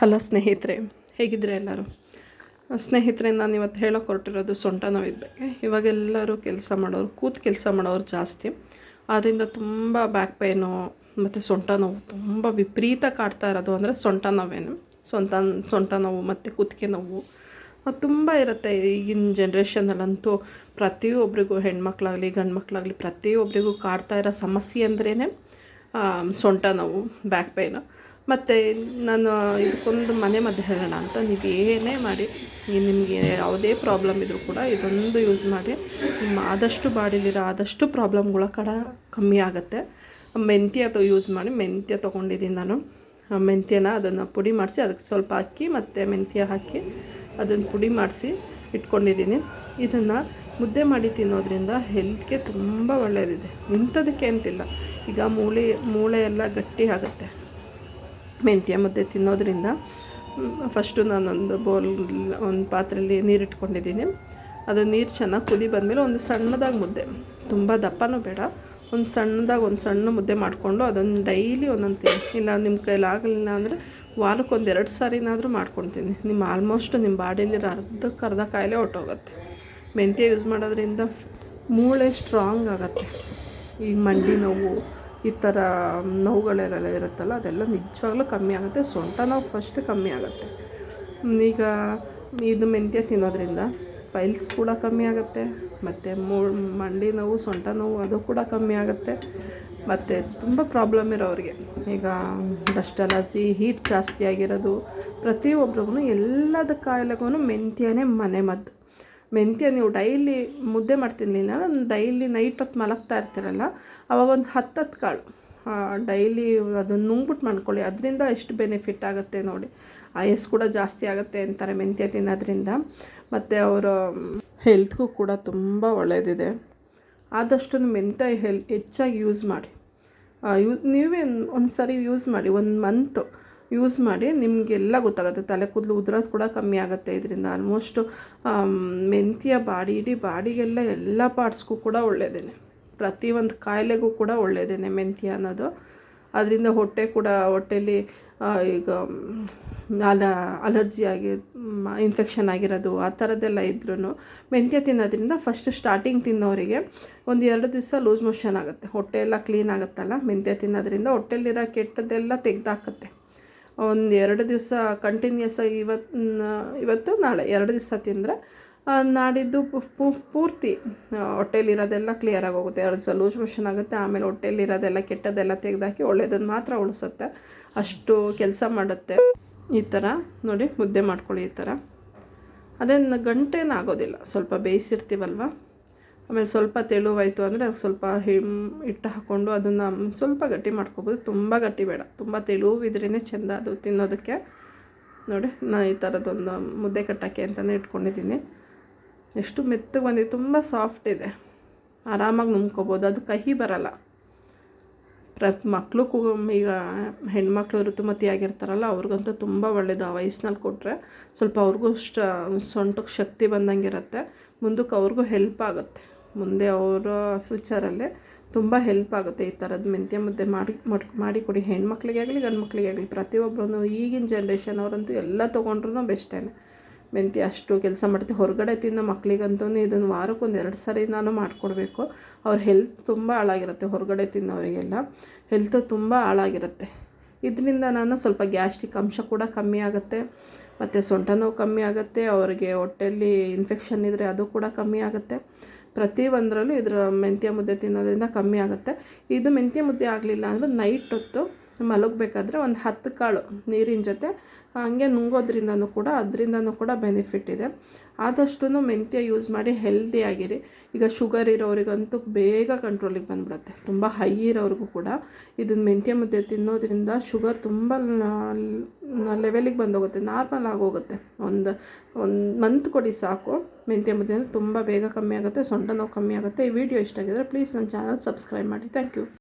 Hello ಸ್ನೇಹಿತರೆ ಹೇಗಿದ್ರೆ ಎಲ್ಲರೂ? ಸ್ನೇಹಿತರೆ ನಾನು ಇವತ್ತು ಹೇಳೋಕೆ ಹೊರಟಿರೋದು ಸೊಂಟ ನೋವಿದ ಬಗ್ಗೆ. ಇವಾಗೆಲ್ಲರೂ ಕೆಲಸ ಮಾಡೋರು, ಕೂತು ಕೆಲಸ ಮಾಡೋರು ಜಾಸ್ತಿ. ಆದ್ದರಿಂದ ತುಂಬ ಬ್ಯಾಕ್ ಪೇನು ಮತ್ತು ಸೊಂಟ ನೋವು ತುಂಬ ವಿಪರೀತ ಕಾಡ್ತಾ ಇರೋದು ಅಂದರೆ ಸೊಂಟ ನೋವೇನು. ಸೊಂಟ ಸೊಂಟ ನೋವು, ಮತ್ತು ಕುತ್ತಿಗೆ ನೋವು ತುಂಬ ಇರುತ್ತೆ ಈಗಿನ ಜನ್ರೇಷನಲ್ಲಂತೂ ಪ್ರತಿಯೊಬ್ಬರಿಗೂ ಹೆಣ್ಮಕ್ಳಾಗಲಿ ಗಂಡು ಮಕ್ಕಳಾಗಲಿ ಪ್ರತಿಯೊಬ್ಬರಿಗೂ ಕಾಡ್ತಾ ಇರೋ ಸಮಸ್ಯೆ ಅಂದ್ರೇ ಸೊಂಟ ನೋವು ಬ್ಯಾಕ್ ಪೇನು ಮತ್ತು ನಾನು ಇದಕ್ಕೊಂದು ಮನೆ ಮದ್ದು ಹೇಳೋಣ ಅಂತ ನೀವು ಏನೇ ಮಾಡಿ ನಿಮಗೆ ಯಾವುದೇ ಪ್ರಾಬ್ಲಮ್ ಇದ್ದರೂ ಕೂಡ ಇದೊಂದು ಯೂಸ್ ಮಾಡಿ, ನಿಮ್ಮ ಆದಷ್ಟು ಬಾಡಿಲಿರೋ ಆದಷ್ಟು ಪ್ರಾಬ್ಲಮ್ಗಳ ಕಡ ಕಮ್ಮಿ ಆಗುತ್ತೆ. ಮೆಂತ್ಯ ಅಥವಾ ಯೂಸ್ ಮಾಡಿ, ಮೆಂತ್ಯ ತೊಗೊಂಡಿದ್ದೀನಿ ನಾನು. ಮೆಂತ್ಯನ ಅದನ್ನು ಪುಡಿ ಮಾಡಿಸಿ, ಅದಕ್ಕೆ ಸ್ವಲ್ಪ ಅಕ್ಕಿ ಮತ್ತು ಮೆಂತ್ಯ ಹಾಕಿ ಅದನ್ನು ಪುಡಿ ಮಾಡಿಸಿ ಇಟ್ಕೊಂಡಿದ್ದೀನಿ. ಇದನ್ನು ಮುದ್ದೆ ಮಾಡಿ ತಿನ್ನೋದ್ರಿಂದ ಹೆಲ್ತ್ಗೆ ತುಂಬ ಒಳ್ಳೆಯದಿದೆ ಇಂಥದಕ್ಕೆ ಅಂತಿಲ್ಲ ಈಗ ಮೂಳೆ ಮೂಳೆ ಎಲ್ಲ ಗಟ್ಟಿ ಆಗುತ್ತೆ. ಮೆಂತ್ಯ ಮುದ್ದೆ ತಿನ್ನೋದ್ರಿಂದ ಫಸ್ಟು ನಾನೊಂದು ಬೌಲ್ ಒಂದು ಪಾತ್ರೆಯಲ್ಲಿ ನೀರು ಇಟ್ಕೊಂಡಿದ್ದೀನಿ ಅದು ನೀರು ಚೆನ್ನಾಗಿ ಕುದಿ ಬಂದಮೇಲೆ ಒಂದು ಸಣ್ಣದಾಗಿ ಮುದ್ದೆ, ತುಂಬ ದಪ್ಪನೂ ಬೇಡ. ಒಂದು ಸಣ್ಣದಾಗಿ ಒಂದು ಸಣ್ಣ ಮುದ್ದೆ ಮಾಡಿಕೊಂಡು ಅದನ್ನು ಡೈಲಿ ಒಂದೊಂದು ತಿನ್ನಿ ಇಲ್ಲ ನಿಮ್ಮ ಕೈಲಿ ಆಗಲಿಲ್ಲ ಅಂದರೆ ವಾರಕ್ಕೆ ಒಂದು ಎರಡು ಸಾರಿನಾದರೂ ಮಾಡ್ಕೊಳ್ತೀನಿ ನಿಮ್ಮ ಆಲ್ಮೋಸ್ಟ್ ನಿಮ್ಮ ಬಾಡಿಲಿರೋ ಅರ್ಧಕ್ಕೆ ಅರ್ಧ ಕಾಯಿಲೆ ಹೊಟ್ಟೋಗುತ್ತೆ ಮೆಂತ್ಯ ಯೂಸ್ ಮಾಡೋದ್ರಿಂದ ಮೂಳೆ ಸ್ಟ್ರಾಂಗ್ ಆಗುತ್ತೆ. ಈ ಮಂಡಿ ನೋವು ಈ ಥರ ನೋವುಗಳೆಲ್ಲ ಇರುತ್ತಲ್ಲ, ಅದೆಲ್ಲ ನಿಜವಾಗ್ಲೂ ಕಮ್ಮಿ ಆಗುತ್ತೆ. ಸೊಂಟ ನೋವು ಫಸ್ಟ್ ಕಮ್ಮಿ ಆಗುತ್ತೆ. ಈಗ ಇದು ಮೆಂತ್ಯ ತಿನ್ನೋದ್ರಿಂದ ಫೈಲ್ಸ್ ಕೂಡ ಕಮ್ಮಿ ಆಗುತ್ತೆ, ಮತ್ತು ಮೂ, ಮಂಡಿ ನೋವು, ಸೊಂಟ ನೋವು ಅದು ಕೂಡ ಕಮ್ಮಿ ಆಗುತ್ತೆ, ಮತ್ತು ತುಂಬ ಪ್ರಾಬ್ಲಮ್ ಇರೋರಿಗೆ ಈಗ ಡಸ್ಟ್ ಅಲರ್ಜಿ ಹೀಟ್ ಜಾಸ್ತಿ ಆಗಿರೋದು, ಪ್ರತಿಯೊಬ್ರಿಗೂ ಎಲ್ಲದ ಕಾಯಿಲೆಗೂ ಮೆಂತ್ಯನೇ ಮನೆ ಮದ್ದು. ಮೆಂತ್ಯ ನೀವು ಡೈಲಿ ಮುದ್ದೆ ಮಾಡ್ತಿರ್ಲಿಲ್ಲ ನಾನು ಡೈಲಿ ನೈಟ್ ಹೊತ್ತು ಮಲಗ್ತಾ ಇರ್ತೀರಲ್ಲ, ಅವಾಗ ಒಂದು ಹತ್ತು ಹತ್ತು ಕಾಳು ಡೈಲಿ ಅದನ್ನು ನುಂಗ್ಬಿಟ್ಟು ಮಾಡ್ಕೊಳ್ಳಿ. ಅದರಿಂದ ಎಷ್ಟು ಬೆನಿಫಿಟ್ ಆಗುತ್ತೆ ನೋಡಿ. ಆಯಸ್ ಕೂಡ ಜಾಸ್ತಿ ಆಗುತ್ತೆ ಅಂತಾರೆ ಮೆಂತ್ಯ ತಿನ್ನೋದ್ರಿಂದ. ಮತ್ತು ಅವರ ಹೆಲ್ತ್ಗೂ ಕೂಡ ತುಂಬ ಒಳ್ಳೆಯದಿದೆ ಆದಷ್ಟು ಮೆಂತ್ಯ ಹೆಲ್, ಹೆಚ್ಚಾಗಿ ಯೂಸ್ ಮಾಡಿ. ಯೂ, ನೀವೇ ಒಂದು ಸರಿ ಯೂಸ್ ಮಾಡಿ, ಒಂದು ಮಂತು ಯೂಸ್ ಮಾಡಿ ನಿಮಗೆಲ್ಲ ಗೊತ್ತಾಗುತ್ತೆ. ತಲೆ ಕೂದಲು ಉದುರೋದು ಕೂಡ ಕಮ್ಮಿ ಆಗುತ್ತೆ ಇದರಿಂದ. ಆಲ್ಮೋಸ್ಟು ಮೆಂತ್ಯ, ಬಾಡಿ, ಇಡೀ ಬಾಡಿಗೆಲ್ಲ ಎಲ್ಲ ಪಾರ್ಟ್ಸ್ಗೂ ಕೂಡ ಒಳ್ಳೆಯದೇನೆ ಪ್ರತಿಯೊಂದು ಕಾಯಿಲೆಗೂ ಕೂಡ ಒಳ್ಳೆಯದೇನೆ ಮೆಂತ್ಯ ಅನ್ನೋದು. ಅದರಿಂದ ಹೊಟ್ಟೆ ಕೂಡ, ಹೊಟ್ಟೆಲಿ ಈಗ, ಅಲ ಅಲರ್ಜಿ ಆಗಿ ಇನ್ಫೆಕ್ಷನ್ ಆಗಿರೋದು, ಆ ಥರದ್ದೆಲ್ಲ ಇದ್ರೂ ಮೆಂತ್ಯ ತಿನ್ನೋದ್ರಿಂದ ಫಸ್ಟ್ ಸ್ಟಾರ್ಟಿಂಗ್ ತಿನ್ನೋರಿಗೆ ಒಂದು ಎರಡು ದಿವಸ ಲೂಸ್ ಮೋಷನ್ ಆಗುತ್ತೆ. ಹೊಟ್ಟೆ ಎಲ್ಲ ಕ್ಲೀನ್ ಆಗುತ್ತಲ್ಲ? ಮೆಂತ್ಯ ತಿನ್ನೋದ್ರಿಂದ ಹೊಟ್ಟೆಲಿರೋ ಕೆಟ್ಟದ್ದೆಲ್ಲ ತೆಗ್ದಾಕತ್ತೆ. ಒಂದು ಎರಡು ದಿವಸ ಕಂಟಿನ್ಯೂಸ್ ಆಗಿ ಇವತ್ತು ಇವತ್ತು ನಾಳೆ ಎರಡು ದಿವಸ ತಿಂದರೆ ನಾಡಿದ್ದು ಪೂರ್ತಿ ಹೊಟ್ಟೆಲಿರೋದೆಲ್ಲ ಕ್ಲಿಯರ್ ಆಗೋಗುತ್ತೆ. ಎರಡು ದಿವಸ ಲೂಸ್ ಮೋಷನ್ ಆಗುತ್ತೆ, ಆಮೇಲೆ ಹೊಟ್ಟೆಲಿರೋದೆಲ್ಲ ಕೆಟ್ಟದೆಲ್ಲ ತೆಗೆದಾಕಿ ಒಳ್ಳೆಯದನ್ನು ಮಾತ್ರ ಉಳಿಸುತ್ತೆ. ಅಷ್ಟು ಕೆಲಸ ಮಾಡುತ್ತೆ. ಈ ಥರ ನೋಡಿ, ಮುದ್ದೆ ಮಾಡ್ಕೊಳ್ಳಿ ಈ ಥರ ಅದೇನು ಗಂಟೇನಾಗೋದಿಲ್ಲ ಸ್ವಲ್ಪ ಬೇಯಿಸಿರ್ತೀವಲ್ವ? ಆಮೇಲೆ ಸ್ವಲ್ಪ ತೆಳುವಾಯಿತು ಅಂದರೆ ಸ್ವಲ್ಪ ಹಿಮ್ ಹಿಟ್ಟು ಹಾಕ್ಕೊಂಡು ಅದನ್ನು ಸ್ವಲ್ಪ ಗಟ್ಟಿ ಮಾಡ್ಕೊಬೋದು. ತುಂಬ ಗಟ್ಟಿ ಬೇಡ. ತುಂಬ ತೆಳುವಿದ್ರೇ ಚೆಂದ ಅದು ತಿನ್ನೋದಕ್ಕೆ. ನೋಡಿ ನಾನು ಈ ಥರದೊಂದು ಮುದ್ದೆ ಕಟ್ಟೋಕ್ಕೆ ಅಂತಲೇ ಇಟ್ಕೊಂಡಿದ್ದೀನಿ. ಎಷ್ಟು ಮೆತ್ತಗೆ ಬಂದಿದೆ. ತುಂಬ ಸಾಫ್ಟ್ ಇದೆ. ಆರಾಮಾಗಿ ನುಂಗ್ಕೋಬೋದು. ಅದು ಕಹಿ ಬರಲ್ಲ. ಪ್ರ ಮಕ್ಕಳು ಈಗ ಹೆಣ್ಮಕ್ಳು ಋತುಮತಿ ಆಗಿರ್ತಾರಲ್ಲ, ಅವ್ರಿಗಂತೂ ತುಂಬ ಒಳ್ಳೆಯದು ಆ ವಯಸ್ಸಿನಲ್ಲಿ ಕೊಟ್ಟರೆ ಸ್ವಲ್ಪ ಅವ್ರಿಗೂ ಸ್ಟ ಸೊಂಟಕ್ಕೆ ಶಕ್ತಿ ಬಂದಂಗೆ ಇರುತ್ತೆ. ಮುಂದಕ್ಕೆ ಅವ್ರಿಗೂ ಹೆಲ್ಪ್ ಆಗುತ್ತೆ. ಮುಂದೆ ಅವರ ಫ್ಯೂಚರಲ್ಲೇ ತುಂಬ ಹೆಲ್ಪ್ ಆಗುತ್ತೆ ಈ ಥರದ್ದು ಮೆಂತ್ಯ ಮುದ್ದೆ ಮಾಡಿ ಮಾಡಿ ಕೊಡಿ. ಹೆಣ್ಮಕ್ಳಿಗೆ ಆಗಲಿ ಗಂಡು ಮಕ್ಕಳಿಗೆ ಆಗಲಿ ಪ್ರತಿಯೊಬ್ಬರೂ ಈಗಿನ ಜನ್ರೇಷನ್ ಅವರಂತೂ ಎಲ್ಲ ತೊಗೊಂಡ್ರೂ ಬೆಸ್ಟೇ ಮೆಂತ್ಯ ಅಷ್ಟು ಕೆಲಸ ಮಾಡ್ತೀವಿ ಹೊರಗಡೆ ತಿನ್ನೋ ಮಕ್ಕಳಿಗಂತೂ ಇದನ್ನು ವಾರಕ್ಕೊಂದು ಎರಡು ಸರಿ ನಾನು ಮಾಡಿಕೊಡ್ಬೇಕು. ಅವ್ರ ಹೆಲ್ತ್ ತುಂಬ ಹಾಳಾಗಿರುತ್ತೆ ಹೊರಗಡೆ ತಿನ್ನೋರಿಗೆಲ್ಲ. ಹೆಲ್ತ್ ತುಂಬ ಹಾಳಾಗಿರುತ್ತೆ. ಇದರಿಂದ ನಾನು ಸ್ವಲ್ಪ ಗ್ಯಾಸ್ಟ್ರಿಕ್ ಅಂಶ ಕೂಡ ಕಮ್ಮಿ ಆಗುತ್ತೆ, ಮತ್ತು ಸೊಂಟ ನೋವು ಕಮ್ಮಿ ಆಗುತ್ತೆ, ಅವರಿಗೆ ಹೊಟ್ಟೆಯಲ್ಲಿ ಇನ್ಫೆಕ್ಷನ್ ಇದ್ದರೆ ಅದು ಕೂಡ ಕಮ್ಮಿ ಆಗುತ್ತೆ. ಪ್ರತಿ ಒಂದರಲ್ಲೂ ಇದರ ಮೆಂತ್ಯ ಮುದ್ದೆ ತಿನ್ನೋದ್ರಿಂದ ಕಮ್ಮಿ ಆಗುತ್ತೆ. ಇದು ಮೆಂತ್ಯ ಮುದ್ದೆ ಆಗಲಿಲ್ಲ ಅಂದರೆ ನೈಟ್ ಹೊತ್ತು ಮಲಗಬೇಕಾದ್ರೆ ಒಂದು ಹತ್ತು ಕಾಳು ನೀರಿನ ಜೊತೆ ಹಾಗೆ ನುಂಗೋದ್ರಿಂದನೂ ಕೂಡ, ಅದರಿಂದನೂ ಕೂಡ ಬೆನಿಫಿಟ್ ಇದೆ. ಆದಷ್ಟು ಮೆಂತ್ಯ ಯೂಸ್ ಮಾಡಿ ಹೆಲ್ದಿಯಾಗಿರಿ ಈಗ ಶುಗರ್ ಇರೋರಿಗಂತೂ ಬೇಗ ಕಂಟ್ರೋಲಿಗೆ ಬಂದ್ಬಿಡುತ್ತೆ. ತುಂಬ ಹೈ ಇರೋರಿಗೂ ಕೂಡ ಇದನ್ನು ಮೆಂತ್ಯ ಮುದ್ದೆ ತಿನ್ನೋದ್ರಿಂದ ಶುಗರ್ ತುಂಬ ಲೆವೆಲಿಗೆ ಬಂದೋಗುತ್ತೆ ನಾರ್ಮಲ್ ಆಗೋಗುತ್ತೆ. ಒಂದು ಒಂದು ಮಂತ್ ಕೊಡಿ ಸಾಕು, ಮೆಂತ್ಯ ಮುದ್ದೆ ತುಂಬ ಬೇಗ ಕಮ್ಮಿ ಆಗುತ್ತೆ, ಸೊಂಟ ನೋವು ಕಮ್ಮಿ ಆಗುತ್ತೆ. ಈ ವಿಡಿಯೋ ಇಷ್ಟ ಆಗಿದ್ರೆ ಪ್ಲೀಸ್ ನನ್ನ ಚಾನಲ್ ಸಬ್ಸ್ಕ್ರೈಬ್ ಮಾಡಿ. Thank you